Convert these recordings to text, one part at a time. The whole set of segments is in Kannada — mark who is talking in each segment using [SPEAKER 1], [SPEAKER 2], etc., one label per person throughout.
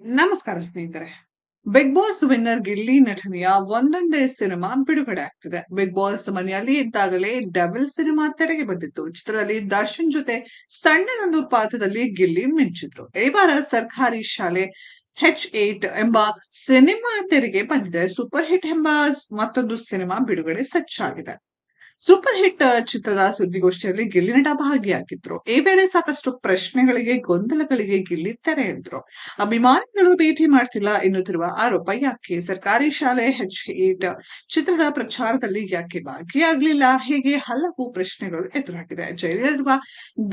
[SPEAKER 1] ನಮಸ್ಕಾರ ಸ್ನೇಹಿತರೆ. ಬಿಗ್ ಬಾಸ್ ವಿನ್ನರ್ ಗಿಲ್ಲಿ ನಟನೆಯ ಒಂದೊಂದೇ ಸಿನಿಮಾ ಬಿಡುಗಡೆ ಆಗ್ತಿದೆ. ಬಿಗ್ ಬಾಸ್ ಮನೆಯಲ್ಲಿ ಇದ್ದಾಗಲೇ ಡಬಲ್ ಸಿನಿಮಾ ತೆರೆಗೆ ಬಂದಿತ್ತು. ಚಿತ್ರದಲ್ಲಿ ದರ್ಶನ್ ಜೊತೆ ಸಣ್ಣನೊಂದು ಪಾತ್ರದಲ್ಲಿ ಗಿಲ್ಲಿ ಮಿಂಚಿದ್ರು. ಈ ವಾರ ಸರ್ಕಾರಿ ಶಾಲೆ ಹೆಚ್ ಏಟ್ ಎಂಬ ಸಿನಿಮಾ ತೆರೆಗೆ ಬಂದಿದೆ. ಸೂಪರ್ ಹಿಟ್ ಎಂಬ ಮತ್ತೊಂದು ಸಿನಿಮಾ ಬಿಡುಗಡೆ ಸಜ್ಜಾಗಿದೆ. ಸೂಪರ್ ಹಿಟ್ ಚಿತ್ರದ ಸುದ್ದಿಗೋಷ್ಠಿಯಲ್ಲಿ ಗಿಲ್ಲಿ ನಟ ಭಾಗಿಯಾಗಿದ್ರು. ಈ ವೇಳೆ ಸಾಕಷ್ಟು ಪ್ರಶ್ನೆಗಳಿಗೆ, ಗೊಂದಲಗಳಿಗೆ ಗಿಲ್ಲಿ ತೆರೆ ಎಂದ್ರು. ಅಭಿಮಾನಿಗಳು ಭೇಟಿ ಮಾಡ್ತಿಲ್ಲ ಎನ್ನುತ್ತಿರುವ ಆರೋಪ ಯಾಕೆ? ಸರ್ಕಾರಿ ಶಾಲೆ ಹೆಚ್ ಏಟ್ ಚಿತ್ರದ ಪ್ರಚಾರದಲ್ಲಿ ಯಾಕೆ ಭಾಗಿಯಾಗ್ಲಿಲ್ಲ? ಹೀಗೆ ಹಲವು ಪ್ರಶ್ನೆಗಳು ಎದುರಾಗಿದೆ. ಜೈಲಿರುವ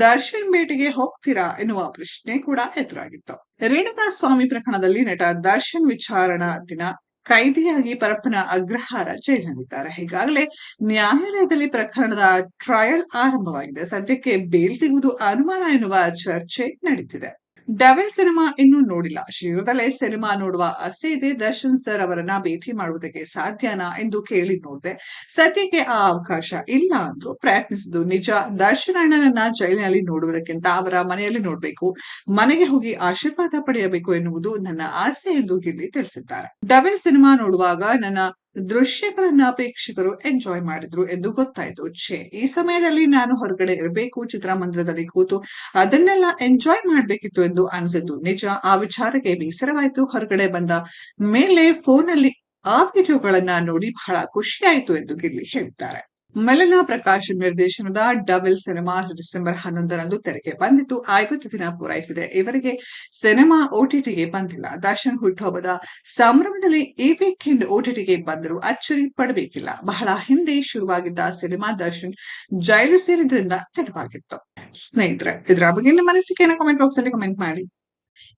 [SPEAKER 1] ದರ್ಶನ್ ಭೇಟಿಗೆ ಹೋಗ್ತೀರಾ ಎನ್ನುವ ಪ್ರಶ್ನೆ ಕೂಡ ಎದುರಾಗಿತ್ತು. ರೇಣುಕಾ ಸ್ವಾಮಿ ಪ್ರಕರಣದಲ್ಲಿ ನಟ ದರ್ಶನ್ ವಿಚಾರಣಾ ದಿನ ಕೈದಿಯಾಗಿ ಪರಪ್ಪನ ಅಗ್ರಹಾರ ಜೈಲಿನಲ್ಲಿದ್ದಾರೆ. ಈಗಾಗಲೇ ನ್ಯಾಯಾಲಯದಲ್ಲಿ ಪ್ರಕರಣದ ಟ್ರಯಲ್ ಆರಂಭವಾಗಿದೆ. ಸದ್ಯಕ್ಕೆ ಬೇಲ್ ಸಿಗುವುದು ಅನುಮಾನ ಎನ್ನುವ ಚರ್ಚೆ ನಡೀತಿದೆ. ಡೆವಿಲ್ ಸಿನಿಮಾ ಇನ್ನೂ ನೋಡಿಲ್ಲ. ಶೀಘ್ರದಲ್ಲೇ ಸಿನಿಮಾ ನೋಡುವ ಆಸೆ ಇದೆ. ದರ್ಶನ್ ಸರ್ ಅವರನ್ನ ಭೇಟಿ ಮಾಡುವುದಕ್ಕೆ ಸಾಧ್ಯನಾ ಎಂದು ಕೇಳಿ ನೋಡಿದೆ ಸದ್ಯಕ್ಕೆ ಆ ಅವಕಾಶ ಇಲ್ಲ ಅಂದ್ರು ಪ್ರಯತ್ನಿಸಿದ್ದು ನಿಜ. ದರ್ಶನ್ ಅಣ್ಣನನ್ನ ಜೈಲಿನಲ್ಲಿ ನೋಡುವುದಕ್ಕಿಂತ ಅವರ ಮನೆಯಲ್ಲಿ ನೋಡ್ಬೇಕು. ಮನೆಗೆ ಹೋಗಿ ಆಶೀರ್ವಾದ ಪಡೆಯಬೇಕು ಎನ್ನುವುದು ನನ್ನ ಆಸೆ ಎಂದು ಗಿಲ್ಲಿ ತಿಳಿಸಿದ್ದಾರೆ. ಡವೆಲ್ ಸಿನಿಮಾ ನೋಡುವಾಗ ನನ್ನ ದೃಶ್ಯಗಳನ್ನ ಪ್ರೇಕ್ಷಕರು ಎಂಜಾಯ್ ಮಾಡಿದ್ರು ಎಂದು ಗೊತ್ತಾಯ್ತು. ಛೇ, ಈ ಸಮಯದಲ್ಲಿ ನಾನು ಹೊರಗಡೆ ಇರಬೇಕು, ಚಿತ್ರಮಂದಿರದಲ್ಲಿ ಕೂತು ಅದನ್ನೆಲ್ಲ ಎಂಜಾಯ್ ಮಾಡ್ಬೇಕಿತ್ತು ಎಂದು ಅನಿಸಿದ್ದು. ನಿಜ, ಆ ವಿಚಾರಕ್ಕೆ ಬೇಸರವಾಯ್ತು. ಹೊರಗಡೆ ಬಂದ ಮೇಲೆ ಫೋನಲ್ಲಿ ಆ ವಿಡಿಯೋಗಳನ್ನ ನೋಡಿ ಬಹಳ ಖುಷಿಯಾಯಿತು ಎಂದು ಗಿಲ್ಲಿ ಹೇಳಿದ್ದಾರೆ ಮೆಲನಾ ಪ್ರಕಾಶ್ ನಿರ್ದೇಶನದ ಡಬಲ್ ಸಿನಿಮಾ ಡಿಸೆಂಬರ್ ಹನ್ನೊಂದರಂದು ತೆರೆಗೆ ಬಂದಿತ್ತು. ಐವತ್ತು ದಿನ ಪೂರೈಸಿದೆ. ಇವರಿಗೆ ಸಿನಿಮಾ ಓಟಿಟಿಗೆ ಬಂದಿಲ್ಲ. ದರ್ಶನ್ ಹುಟ್ಟುಹಬ್ಬದ ಸಂಭ್ರಮದಲ್ಲಿ ಈ ವೀಕೆಂಡ್ ಓಟಿಟಿಗೆ ಬಂದರೂ ಅಚ್ಚರಿ ಪಡಬೇಕಿಲ್ಲ. ಬಹಳ ಹಿಂದೆ ಶುರುವಾಗಿದ್ದ ಸಿನಿಮಾ ದರ್ಶನ್ ಜೈಲು ಸೇರಿದ್ರಿಂದ ತಡವಾಗಿತ್ತು ಸ್ನೇಹಿತರೆ, ಇದರ ಬಗ್ಗೆ ನಿಮ್ಮ ಅನಿಸಿಕೆಯನ್ನು ಕಾಮೆಂಟ್ ಬಾಕ್ಸ್ ಅಲ್ಲಿ ಕಮೆಂಟ್ ಮಾಡಿ.